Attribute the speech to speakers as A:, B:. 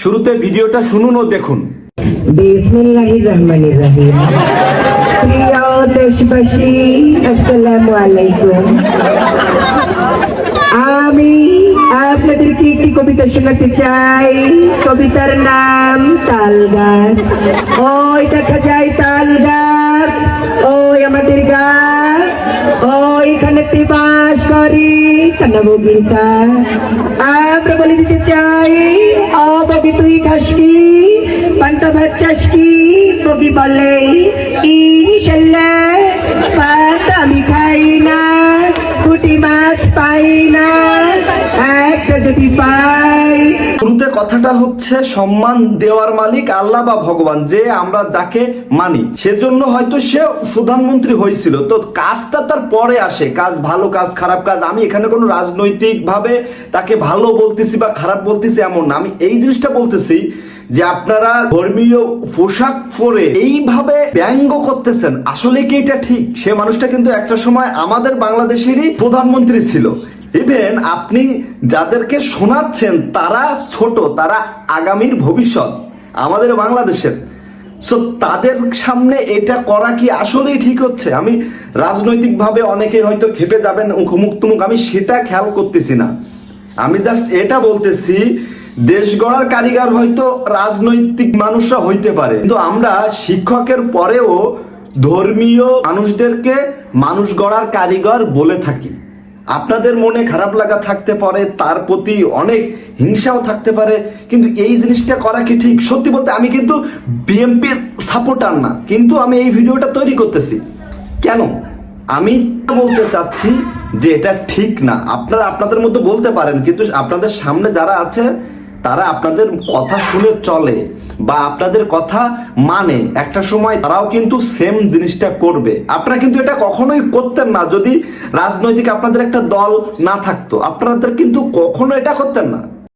A: শুরুতে ভিডিওটা শুনুন ও দেখুন।
B: আমি আপনাদেরকে একটি কবিতা শোনাতে চাই। কবিতার নাম তাল গাছ ওই দেখা যায় তাল গাছ ওই আমাদের গাছ। ওইখানে বাস করি কান্না বগিচা আমরা বলে দিতে চাই বগি বলে, ইনশাল্লাহ আমি খাই না পুটি মাছ পাই না, একটা যদি পাই।
A: শুরুতে কথাটা হচ্ছে, সম্মান দেওয়ার মালিক আল্লাহ বা ভগবান, যে আমরা যাকে মানি। সেজন্য হয়তো সে প্রধানমন্ত্রী হয়েছিল। তো কাজটা তার পরে আসে, কাজ ভালো, কাজ খারাপ কাজ। আমি এখানে কোনো রাজনৈতিক ভাবে তাকে ভালো বলতেছি বা খারাপ বলতেছি এমন না। আমি এই জিনিসটা বলতেছি যে আপনারা ধর্মীয় পোশাক পরে এইভাবে ব্যঙ্গ করতেছেন, আসলে কি এটা ঠিক? সে মানুষটা কিন্তু একটা সময় আমাদের বাংলাদেশেরই প্রধানমন্ত্রী ছিল। ইভেন আপনি যাদেরকে শোনাচ্ছেন, তারা ছোট, তারা আগামীর ভবিষ্যৎ, আমাদের বাংলাদেশের। সো তাদের সামনে এটা করা কি আসলেই ঠিক হচ্ছে? আমি রাজনৈতিকভাবে অনেকে হয়তো খেপে যাবেন মুখ আমি সেটা খেয়াল করতেছি না। আমি জাস্ট এটা বলতেছি দেশ গড়ার কারিগর হয়তো রাজনৈতিক মানুষরা হইতে পারে। কিন্তু আমরা শিক্ষকের পরেও ধর্মীয় মানুষদেরকে মানুষ গড়ার কারিগর বলে থাকি। আপনাদের মনে খারাপ লাগা থাকতে পারে, তার প্রতি অনেক হিংসাও থাকতে পারে, কিন্তু এই জিনিসটা করা কি ঠিক? সত্যি বলতে আমি কিন্তু বিএমপির সাপোর্টার না, কিন্তু আমি এই ভিডিওটা তৈরি করতেছি। কেন? আমি বলতে চাচ্ছি যে এটা ঠিক না। আপনারা আপনাদের মধ্যে বলতে পারেন, কিন্তু আপনাদের সামনে যারা আছে তারা আপনাদের কথা শুনে চলে বা আপনাদের কথা মানে। একটা সময় তারাও কিন্তু সেম জিনিসটা করবে। আপনারা কিন্তু এটা কখনোই করতেন না যদি রাজনৈতিক আপনাদের একটা দল না থাকতো। আপনাদের কিন্তু কখনো এটা করতেন না।